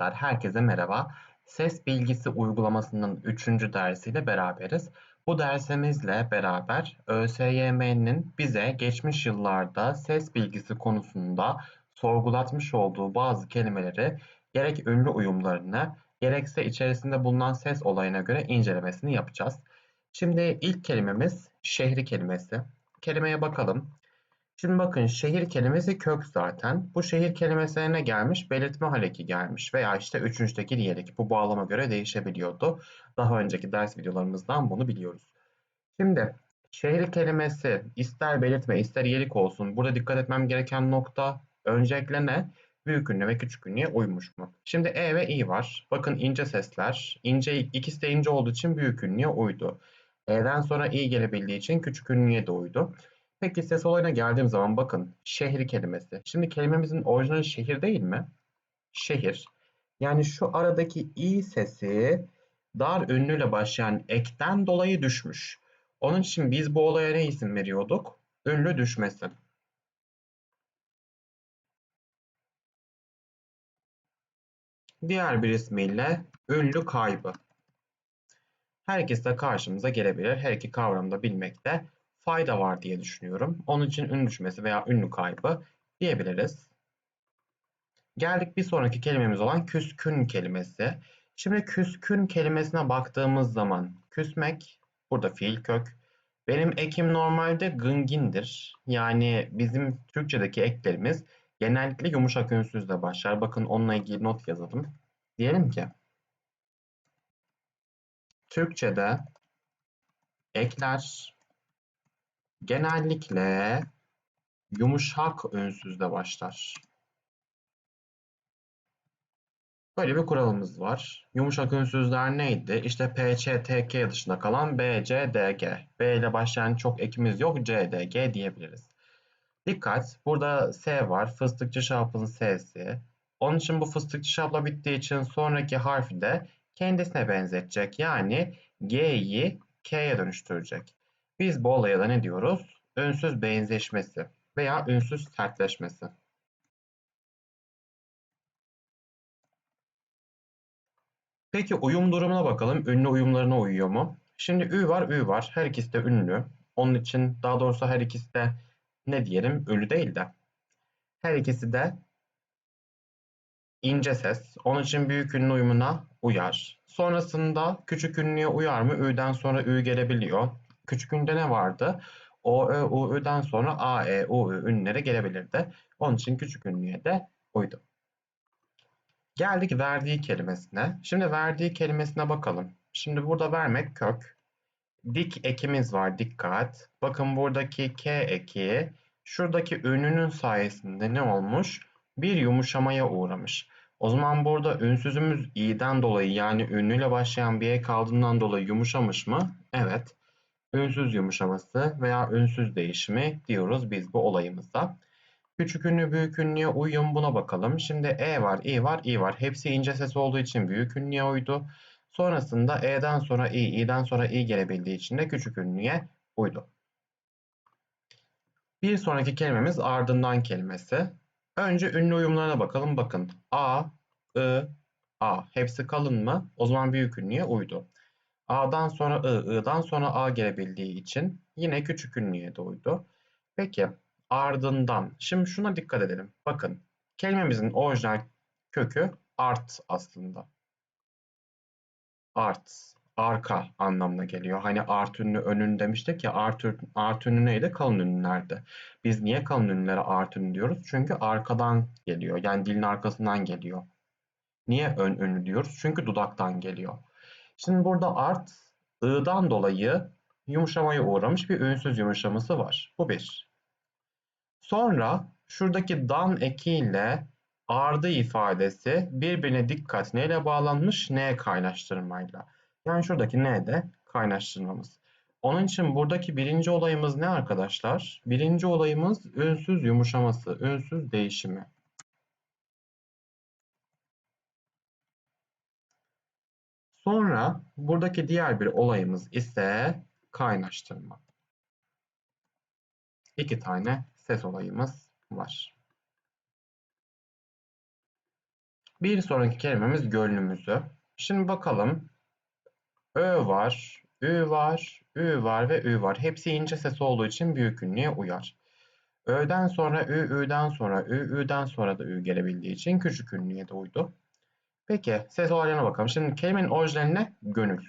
arkadaşlar, herkese merhaba. Ses bilgisi uygulamasının 3. dersiyle beraberiz. Bu dersimizle beraber ÖSYM'nin bize geçmiş yıllarda ses bilgisi konusunda sorgulatmış olduğu bazı kelimeleri gerek ünlü uyumlarını gerekse içerisinde bulunan ses olayına göre incelemesini yapacağız. Şimdi ilk kelimemiz şehri kelimesi. Kelimeye bakalım. Şimdi bakın şehir kelimesi kök zaten. Bu şehir kelimesine ne gelmiş? Belirtme haleki gelmiş veya işte üçüncüdeki diyerek. Bu bağlama göre değişebiliyordu. Daha önceki ders videolarımızdan bunu biliyoruz. Şimdi şehir kelimesi ister belirtme ister iyelik olsun. Burada dikkat etmem gereken nokta öncelikle ne? Büyük ünlü ve küçük ünlüye uymuş mu? Şimdi E ve İ var. Bakın ince sesler. İnce, ikisi de ince olduğu için büyük ünlüye uydu. E'den sonra İ gelebildiği için küçük ünlüye de uydu. Peki ses olayına geldiğim zaman bakın şehri kelimesi. Şimdi kelimemizin orijinali şehir değil mi? Şehir. Yani şu aradaki i sesi dar ünlüyle başlayan ekten dolayı düşmüş. Onun için biz bu olaya ne isim veriyorduk? Ünlü düşmesi. Diğer bir ismiyle ünlü kaybı. Her ikisi de karşımıza gelebilir. Her iki kavramı da bilmekte fayda var diye düşünüyorum. Onun için ün düşmesi veya ünlü kaybı diyebiliriz. Geldik bir sonraki kelimemiz olan küskün kelimesi. Şimdi küskün kelimesine baktığımız zaman küsmek burada fiil kök. Benim ekim normalde gıngindir. Yani bizim Türkçedeki eklerimiz genellikle yumuşak ünsüzle başlar. Bakın onunla ilgili not yazalım. Diyelim ki Türkçede ekler genellikle yumuşak ünsüzle başlar. Böyle bir kuralımız var. Yumuşak ünsüzler neydi? İşte P, Ç, T, K dışında kalan B, C, D, G. B ile başlayan çok ekimiz yok. C, D, G diyebiliriz. Dikkat! Burada S var. Fıstıkçı şapın S'si. Onun için bu fıstıkçı şapla bittiği için sonraki harfi de kendisine benzetecek. Yani G'yi K'ye dönüştürecek. Biz bu olaya da ne diyoruz? Ünsüz benzeşmesi veya ünsüz sertleşmesi. Peki uyum durumuna bakalım. Ünlü uyumlarına uyuyor mu? Şimdi ü var, ü var. Her ikisi de ünlü. Onun için daha doğrusu her ikisi de ne diyelim? Ünlü değil de. Her ikisi de ince ses. Onun için büyük ünlü uyumuna uyar. Sonrasında küçük ünlüye uyar mı? Ü'den sonra ü gelebiliyor. Küçük ünlüde ne vardı? O, Ö, U, Ü'den sonra A, E, U, Ü ünlere gelebilirdi. Onun için küçük ünlüye de uydu. Geldik verdiği kelimesine. Şimdi verdiği kelimesine bakalım. Şimdi burada vermek kök. Dik ekimiz var dikkat. Bakın buradaki K eki şuradaki ünlünün sayesinde ne olmuş? Bir yumuşamaya uğramış. O zaman burada ünsüzümüz i'den dolayı yani ünlüyle başlayan bir ek aldığından dolayı yumuşamış mı? Evet ünsüz yumuşaması veya ünsüz değişimi diyoruz biz bu olayımızda. Küçük ünlü büyük ünlüye uyum buna bakalım. Şimdi E var, I var, I var. Hepsi ince ses olduğu için büyük ünlüye uydu. Sonrasında E'den sonra I, İ'den sonra I gelebildiği için de küçük ünlüye uydu. Bir sonraki kelimemiz ardından kelimesi. Önce ünlü uyumlarına bakalım. Bakın A, I, A. Hepsi kalın mı? O zaman büyük ünlüye uydu. A'dan sonra I, I'dan sonra A gelebildiği için yine küçük ünlüye de Peki ardından. Şimdi şuna dikkat edelim. Bakın kelimemizin orijinal kökü art aslında. Art, arka anlamına geliyor. Hani art ünlü önün demiştik ya art, art ünlü neydi? Kalın ünlülerdi. Biz niye kalın ünlülere art ünlü diyoruz? Çünkü arkadan geliyor. Yani dilin arkasından geliyor. Niye ön ünlü diyoruz? Çünkü dudaktan geliyor. Şimdi burada art ı'dan dolayı yumuşamaya uğramış bir ünsüz yumuşaması var. Bu bir. Sonra şuradaki dan ekiyle ardı ifadesi birbirine dikkat neyle bağlanmış? N kaynaştırmayla. Yani şuradaki N de kaynaştırmamız. Onun için buradaki birinci olayımız ne arkadaşlar? Birinci olayımız ünsüz yumuşaması, ünsüz değişimi. Sonra buradaki diğer bir olayımız ise kaynaştırma. İki tane ses olayımız var. Bir sonraki kelimemiz gönlümüzü. Şimdi bakalım. Ö var, Ü var, Ü var ve Ü var. Hepsi ince ses olduğu için büyük ünlüye uyar. Ö'den sonra Ü, Ü'den sonra Ü, Ü'den sonra da Ü gelebildiği için küçük ünlüye de uydu. Peki ses olaylarına bakalım. Şimdi kelimenin orijinaline gönül.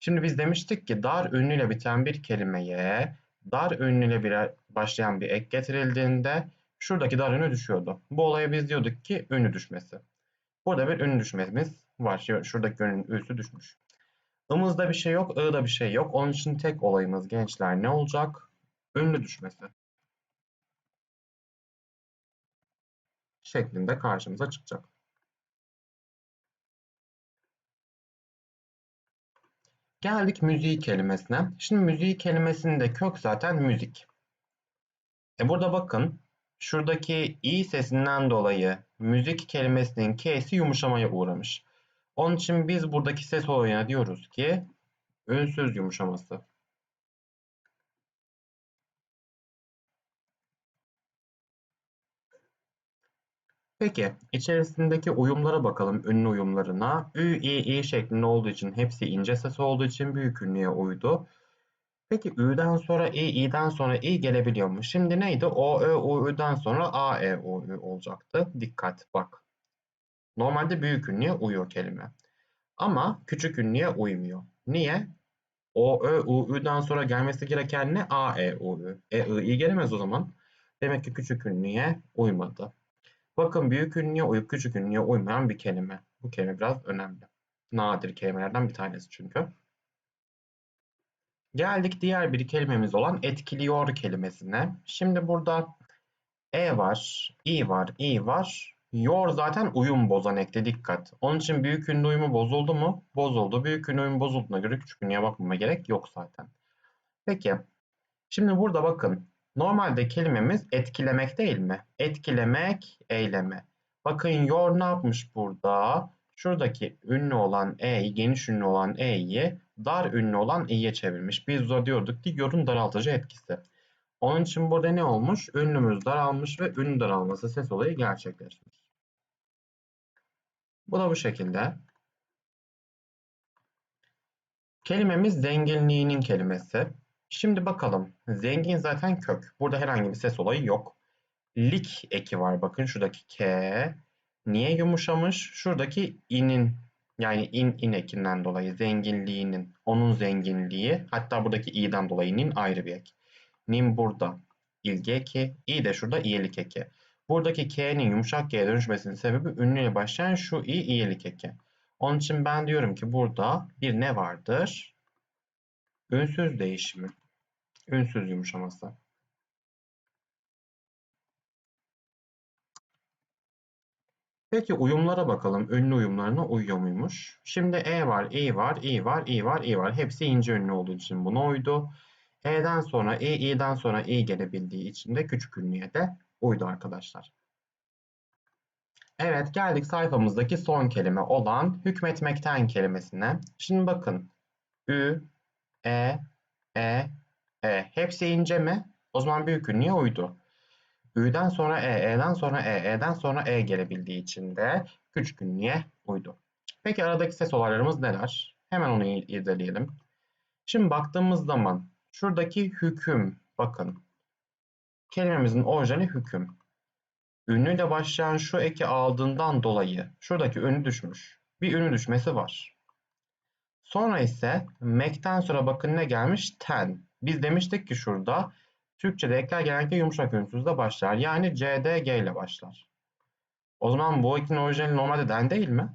Şimdi biz demiştik ki dar ünlüyle biten bir kelimeye dar ünlüyle bir başlayan bir ek getirildiğinde şuradaki dar ünlü düşüyordu. Bu olaya biz diyorduk ki ünlü düşmesi. Burada bir ünlü düşmemiz var. Şuradaki ünlünün üssü düşmüş. Imızda bir şey yok, ı'da bir şey yok. Onun için tek olayımız gençler ne olacak? Ünlü düşmesi. Şeklinde karşımıza çıkacak. Geldik müziği kelimesine. Şimdi müziği kelimesinin kök zaten müzik. E burada bakın şuradaki i sesinden dolayı müzik kelimesinin k'si yumuşamaya uğramış. Onun için biz buradaki ses olayına diyoruz ki ünsüz yumuşaması. Peki içerisindeki uyumlara bakalım ünlü uyumlarına. Ü, i, i şeklinde olduğu için hepsi ince ses olduğu için büyük ünlüye uydu. Peki Ü'den sonra i, i'den sonra i gelebiliyor mu? Şimdi neydi? O, ö, u, ü'den sonra a, e, u, ü olacaktı. Dikkat bak. Normalde büyük ünlüye uyuyor kelime. Ama küçük ünlüye uymuyor. Niye? O, Ö, U, Ü'den sonra gelmesi gereken ne? A, E, U, Ü. E, I, I gelemez o zaman. Demek ki küçük ünlüye uymadı. Bakın büyük ünlüye uyup küçük ünlüye uymayan bir kelime. Bu kelime biraz önemli. Nadir kelimelerden bir tanesi çünkü. Geldik diğer bir kelimemiz olan etkiliyor kelimesine. Şimdi burada E var, I var, I var. Yor zaten uyum bozan ekte dikkat. Onun için büyük ünlü uyumu bozuldu mu? Bozuldu. Büyük ünlü uyumu bozulduğuna göre küçük ünlüye bakmama gerek yok zaten. Peki. Şimdi burada bakın. Normalde kelimemiz etkilemek değil mi? Etkilemek, eyleme. Bakın yor ne yapmış burada? Şuradaki ünlü olan e'yi, geniş ünlü olan e'yi dar ünlü olan i'ye çevirmiş. Biz de diyorduk ki yorun daraltıcı etkisi. Onun için burada ne olmuş? Ünlümüz daralmış ve ünlü daralması ses olayı gerçekleşmiş. Bu da bu şekilde. Kelimemiz zenginliğinin kelimesi. Şimdi bakalım. Zengin zaten kök. Burada herhangi bir ses olayı yok. Lik eki var. Bakın şuradaki K. Niye yumuşamış? Şuradaki in'in yani in in ekinden dolayı zenginliğinin, onun zenginliği hatta buradaki i'den dolayı nin ayrı bir ek. Nin burada ilgi eki, i de şurada iyilik eki. Buradaki K'nin yumuşak G'ye dönüşmesinin sebebi ünlüyle başlayan şu i iyilik eki. Onun için ben diyorum ki burada bir ne vardır? Ünsüz değişimi. Ünsüz yumuşaması. Peki uyumlara bakalım. Ünlü uyumlarına uyuyor muymuş? Şimdi E var, I var, I var, I var, I var. Hepsi ince ünlü olduğu için buna uydu. E'den sonra I, İ'den sonra I gelebildiği için de küçük ünlüye de uydu arkadaşlar. Evet geldik sayfamızdaki son kelime olan hükmetmekten kelimesine. Şimdi bakın. Ü, E, E, E. Hepsi ince mi? O zaman büyük ünlüye uydu. Ü'den sonra E, E'den sonra E, E'den sonra E gelebildiği için de küçük ünlüye uydu. Peki aradaki ses olaylarımız neler? Hemen onu irdeleyelim. Şimdi baktığımız zaman şuradaki hüküm bakın. Kelimemizin orijinali hüküm. Ünlüyle başlayan şu eki aldığından dolayı şuradaki ünlü düşmüş. Bir ünlü düşmesi var. Sonra ise mek'ten sonra bakın ne gelmiş? Ten. Biz demiştik ki şurada Türkçe'de ekler genellikle yumuşak ünsüzle başlar. Yani C, D, G ile başlar. O zaman bu ekinin orijinali normalde den değil mi?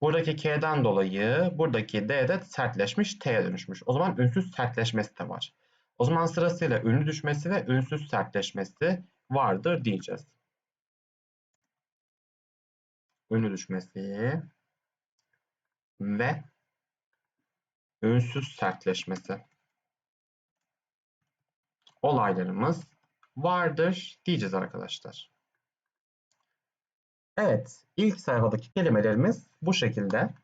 Buradaki K'den dolayı buradaki D de sertleşmiş T'ye dönüşmüş. O zaman ünsüz sertleşmesi de var. O zaman sırasıyla ünlü düşmesi ve ünsüz sertleşmesi vardır diyeceğiz. Ünlü düşmesi ve ünsüz sertleşmesi olaylarımız vardır diyeceğiz arkadaşlar. Evet, ilk sayfadaki kelimelerimiz bu şekilde.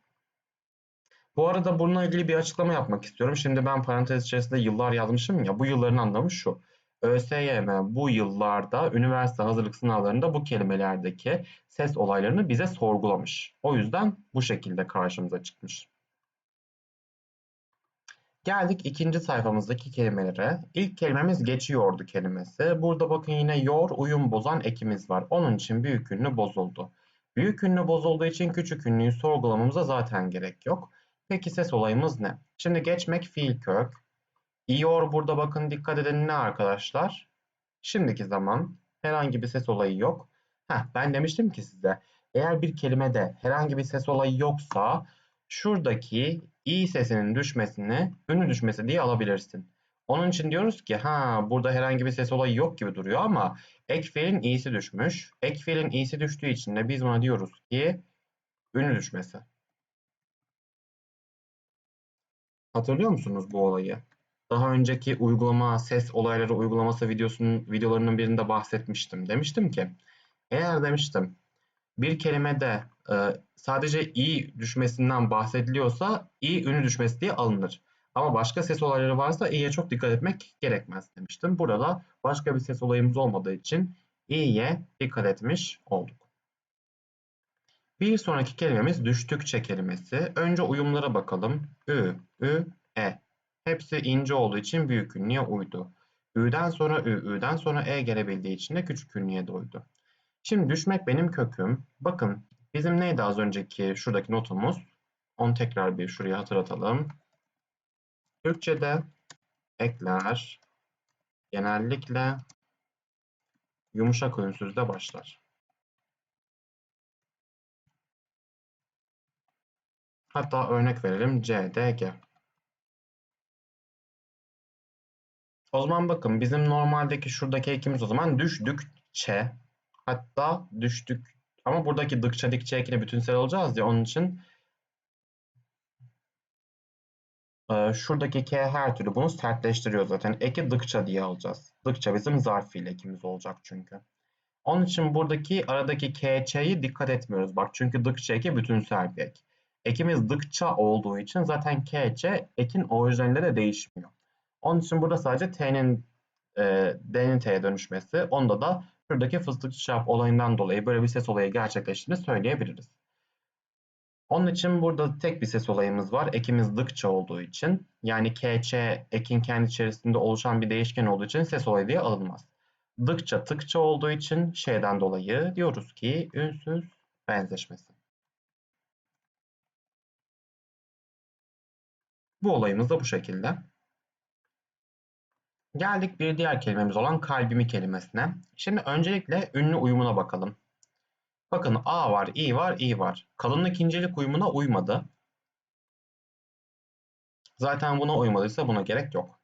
Bu arada bununla ilgili bir açıklama yapmak istiyorum. Şimdi ben parantez içerisinde yıllar yazmışım ya, bu yılların anlamı şu. ÖSYM bu yıllarda üniversite hazırlık sınavlarında bu kelimelerdeki ses olaylarını bize sorgulamış. O yüzden bu şekilde karşımıza çıkmış. Geldik ikinci sayfamızdaki kelimelere. İlk kelimemiz geçiyordu kelimesi. Burada bakın yine yor, uyum bozan ekimiz var. Onun için büyük ünlü bozuldu. Büyük ünlü bozulduğu için küçük ünlüyü sorgulamamıza zaten gerek yok. Peki ses olayımız ne? Şimdi geçmek fiil kök. İyor burada bakın dikkat edin ne arkadaşlar? Şimdiki zaman herhangi bir ses olayı yok. Heh, ben demiştim ki size eğer bir kelimede herhangi bir ses olayı yoksa şuradaki i sesinin düşmesini ünlü düşmesi diye alabilirsin. Onun için diyoruz ki ha burada herhangi bir ses olayı yok gibi duruyor ama ek fiilin i'si düşmüş. Ek fiilin i'si düştüğü için de biz buna diyoruz ki ünlü düşmesi. Hatırlıyor musunuz bu olayı? Daha önceki uygulama, ses olayları uygulaması videosunun videolarının birinde bahsetmiştim. Demiştim ki eğer demiştim bir kelimede e, sadece i düşmesinden bahsediliyorsa i ünlü düşmesi diye alınır. Ama başka ses olayları varsa i'ye çok dikkat etmek gerekmez demiştim. Burada başka bir ses olayımız olmadığı için i'ye dikkat etmiş olduk. Bir sonraki kelimemiz düştükçe kelimesi. Önce uyumlara bakalım. Ü, ü, e. Hepsi ince olduğu için büyük ünlüye uydu. Ü'den sonra Ü, Ü'den sonra E gelebildiği için de küçük ünlüye de uydu. Şimdi düşmek benim köküm. Bakın bizim neydi az önceki şuradaki notumuz? Onu tekrar bir şuraya hatırlatalım. Türkçe'de ekler genellikle yumuşak ünsüzle başlar. Hatta örnek verelim C, D, G. O zaman bakın bizim normaldeki şuradaki ekimiz o zaman düştükçe hatta düştük ama buradaki dıkça dikçe ekine bütünsel olacağız ya onun için e, şuradaki K her türlü bunu sertleştiriyor zaten. Eki dıkça diye alacağız. Dıkça bizim zarf fiil ekimiz olacak çünkü. Onun için buradaki aradaki KÇ'yi dikkat etmiyoruz. Bak çünkü dıkça eki bütünsel bir ek. Ekimiz dıkça olduğu için zaten KÇ ekin orijinalinde de değişmiyor. Onun için burada sadece T'nin e, D'nin T'ye dönüşmesi. Onda da şuradaki fıstıkçı şap olayından dolayı böyle bir ses olayı gerçekleştiğini söyleyebiliriz. Onun için burada tek bir ses olayımız var. Ekimiz dıkça olduğu için. Yani KÇ ekin kendi içerisinde oluşan bir değişken olduğu için ses olayı diye alınmaz. Dıkça tıkça olduğu için şeyden dolayı diyoruz ki ünsüz benzeşmesi. Bu olayımız da bu şekilde. Geldik bir diğer kelimemiz olan kalbimi kelimesine. Şimdi öncelikle ünlü uyumuna bakalım. Bakın A var, I var, I var. Kalınlık incelik uyumuna uymadı. Zaten buna uymadıysa buna gerek yok.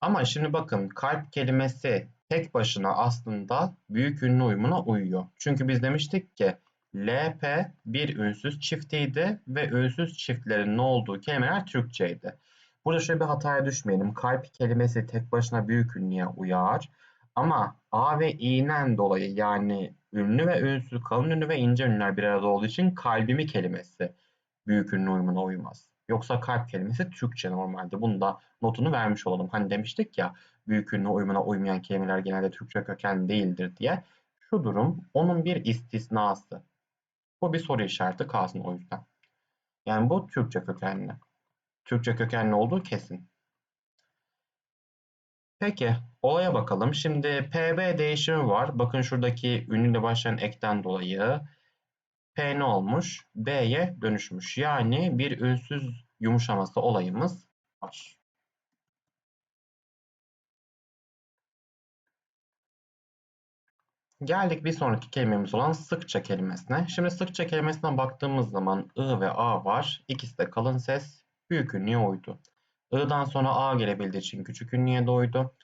Ama şimdi bakın kalp kelimesi tek başına aslında büyük ünlü uyumuna uyuyor. Çünkü biz demiştik ki LP bir ünsüz çiftiydi ve ünsüz çiftlerin ne olduğu kelimeler Türkçeydi. Burada şöyle bir hataya düşmeyelim. Kalp kelimesi tek başına büyük ünlüye uyar. Ama A ve İ'den dolayı yani ünlü ve ünsüz, kalın ünlü ve ince ünlüler bir arada olduğu için kalbimi kelimesi büyük ünlü uyumuna uymaz. Yoksa kalp kelimesi Türkçe normalde. Bunu da notunu vermiş olalım. Hani demiştik ya büyük ünlü uyumuna uymayan kelimeler genelde Türkçe köken değildir diye. Şu durum onun bir istisnası. Bu bir soru işareti kalsın o yüzden. Yani bu Türkçe kökenli. Türkçe kökenli olduğu kesin. Peki olaya bakalım. Şimdi PB değişimi var. Bakın şuradaki ünlüyle başlayan ekten dolayı P ne olmuş? B'ye dönüşmüş. Yani bir ünsüz yumuşaması olayımız var. Geldik bir sonraki kelimemiz olan sıkça kelimesine. Şimdi sıkça kelimesine baktığımız zaman I ve A var. İkisi de kalın ses. Büyük ünlüye uydu. I'dan sonra A gelebildiği için küçük ünlüye de uydu.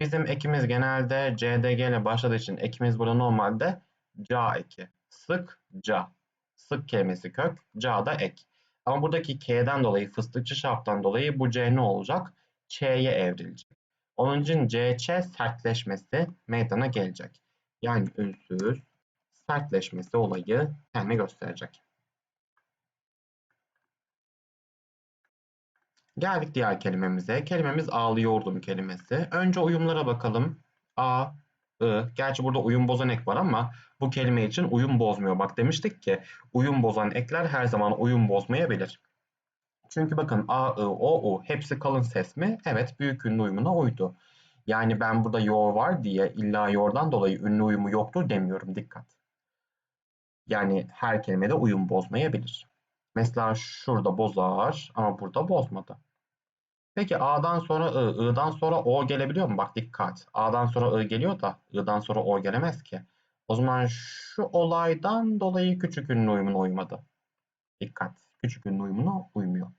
Bizim ekimiz genelde CDG ile başladığı için ekimiz burada normalde ca eki. Sık, ca. Sık kelimesi kök, ca da ek. Ama buradaki K'den dolayı, fıstıkçı şaptan dolayı bu C ne olacak? Ç'ye evrilecek. Onun için CC sertleşmesi meydana gelecek. Yani ünsüz sertleşmesi olayı kendini gösterecek. Geldik diğer kelimemize. Kelimemiz ağlıyordum kelimesi. Önce uyumlara bakalım. A, I. Gerçi burada uyum bozan ek var ama bu kelime için uyum bozmuyor. Bak demiştik ki uyum bozan ekler her zaman uyum bozmayabilir. Çünkü bakın A, I, O, U hepsi kalın ses mi? Evet büyük ünlü uyumuna uydu. Yani ben burada yor var diye illa yordan dolayı ünlü uyumu yoktur demiyorum. Dikkat. Yani her kelimede uyum bozmayabilir. Mesela şurada bozar ama burada bozmadı. Peki A'dan sonra I, I'dan sonra O gelebiliyor mu? Bak dikkat. A'dan sonra I geliyor da I'dan sonra O gelemez ki. O zaman şu olaydan dolayı küçük ünlü uyumuna uymadı. Dikkat. Küçük ünlü uyumuna uymuyor.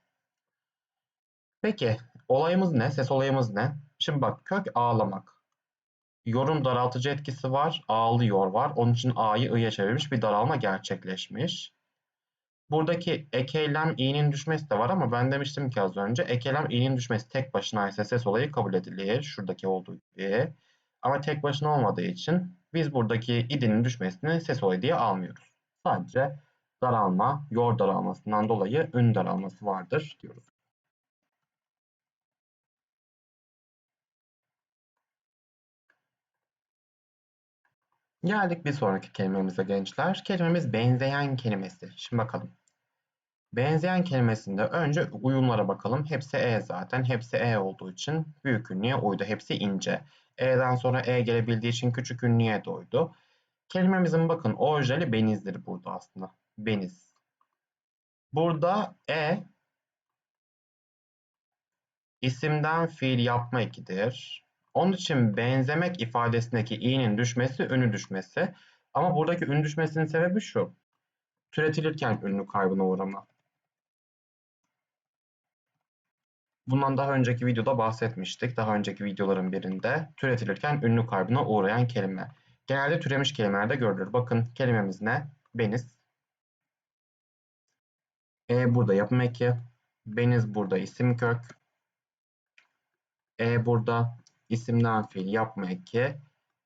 Peki olayımız ne? Ses olayımız ne? Şimdi bak kök ağlamak. Yorum daraltıcı etkisi var. Ağlıyor var. Onun için A'yı I'ye çevirmiş bir daralma gerçekleşmiş. Buradaki ekeylem i'nin düşmesi de var ama ben demiştim ki az önce ekeylem i'nin düşmesi tek başına ise ses olayı kabul edilir. Şuradaki olduğu gibi. Ama tek başına olmadığı için biz buradaki idinin düşmesini ses olayı diye almıyoruz. Sadece daralma, yor daralmasından dolayı ün daralması vardır diyoruz. Geldik bir sonraki kelimemize gençler. Kelimemiz benzeyen kelimesi. Şimdi bakalım. Benzeyen kelimesinde önce uyumlara bakalım. Hepsi E zaten. Hepsi E olduğu için büyük ünlüye uydu. Hepsi ince. E'den sonra E gelebildiği için küçük ünlüye de uydu. Kelimemizin bakın orijinali benizdir burada aslında. Beniz. Burada E isimden fiil yapma ekidir. Onun için benzemek ifadesindeki i'nin düşmesi ünlü düşmesi. Ama buradaki ün düşmesinin sebebi şu. Türetilirken ünlü kaybına uğrama. Bundan daha önceki videoda bahsetmiştik. Daha önceki videoların birinde türetilirken ünlü kaybına uğrayan kelime. Genelde türemiş kelimelerde görülür. Bakın kelimemiz ne? Beniz. E burada yapım eki. Beniz burada isim kök. E burada isimden fiil yapma eki.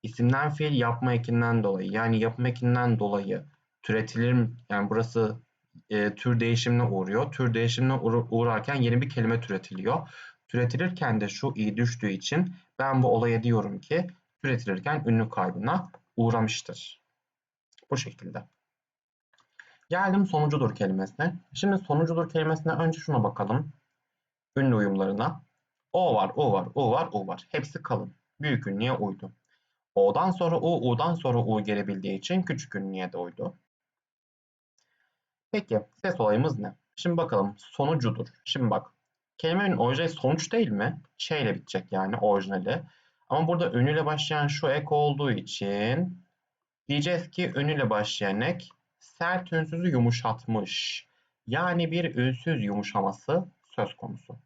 İsimden fiil yapma ekinden dolayı yani yapım ekinden dolayı türetilir yani burası e, tür değişimine uğruyor. Tür değişimine uğrarken yeni bir kelime türetiliyor. Türetilirken de şu i düştüğü için ben bu olaya diyorum ki türetilirken ünlü kaybına uğramıştır. Bu şekilde. Geldim sonucudur kelimesine. Şimdi sonucudur kelimesine önce şuna bakalım. Ünlü uyumlarına. O var, U var, U var, U var. Hepsi kalın. Büyük ünlüye uydu. O'dan sonra U, U'dan sonra U gelebildiği için küçük ünlüye de uydu. Peki ses olayımız ne? Şimdi bakalım sonucudur. Şimdi bak kelimenin orijinali sonuç değil mi? Ç ile bitecek yani orijinali. Ama burada ünlüyle başlayan şu ek olduğu için diyeceğiz ki ünlüyle başlayan ek sert ünsüzü yumuşatmış. Yani bir ünsüz yumuşaması söz konusu.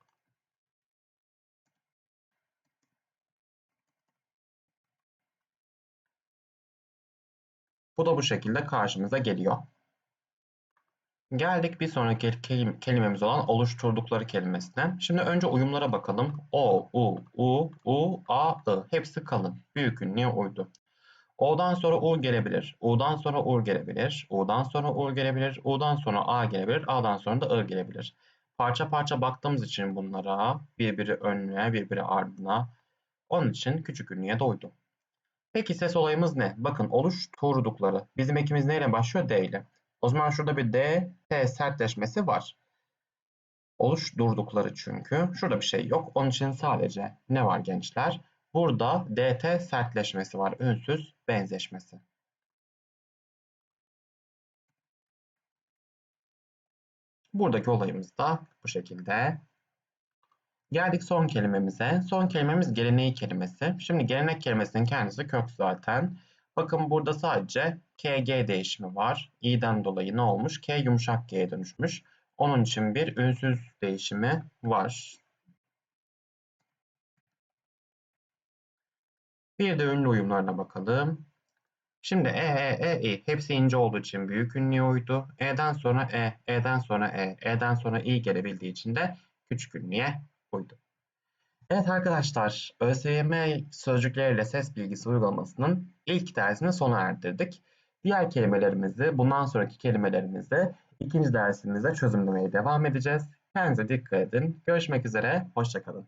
Bu da bu şekilde karşımıza geliyor. Geldik bir sonraki kelimemiz olan oluşturdukları kelimesine. Şimdi önce uyumlara bakalım. O, U, U, U, A, I. Hepsi kalın. Büyük ünlüye uydu. O'dan sonra U gelebilir. U'dan sonra U gelebilir. U'dan sonra U gelebilir. U'dan sonra A gelebilir. A'dan sonra da I gelebilir. Parça parça baktığımız için bunlara birbiri önüne, birbiri ardına. Onun için küçük ünlüye doydu. Peki ses olayımız ne? Bakın oluşturdukları. Bizim ekimiz neyle başlıyor? D ile. O zaman şurada bir D, T sertleşmesi var. Oluşturdukları çünkü. Şurada bir şey yok. Onun için sadece ne var gençler? Burada DT sertleşmesi var. Ünsüz benzeşmesi. Buradaki olayımız da bu şekilde. Geldik son kelimemize. Son kelimemiz geleneği kelimesi. Şimdi gelenek kelimesinin kendisi kök zaten. Bakın burada sadece KG değişimi var. i'den dolayı ne olmuş? K yumuşak G'ye dönüşmüş. Onun için bir ünsüz değişimi var. Bir de ünlü uyumlarına bakalım. Şimdi E, E, E, I hepsi ince olduğu için büyük ünlüye uydu. E'den sonra E, E'den sonra E, E'den sonra I gelebildiği için de küçük ünlüye uydu. Evet arkadaşlar, ÖSYM sözcükleriyle ses bilgisi uygulamasının ilk dersini sona erdirdik. Diğer kelimelerimizi, bundan sonraki kelimelerimizi ikinci dersimizde çözümlemeye devam edeceğiz. Kendinize dikkat edin. Görüşmek üzere, hoşçakalın.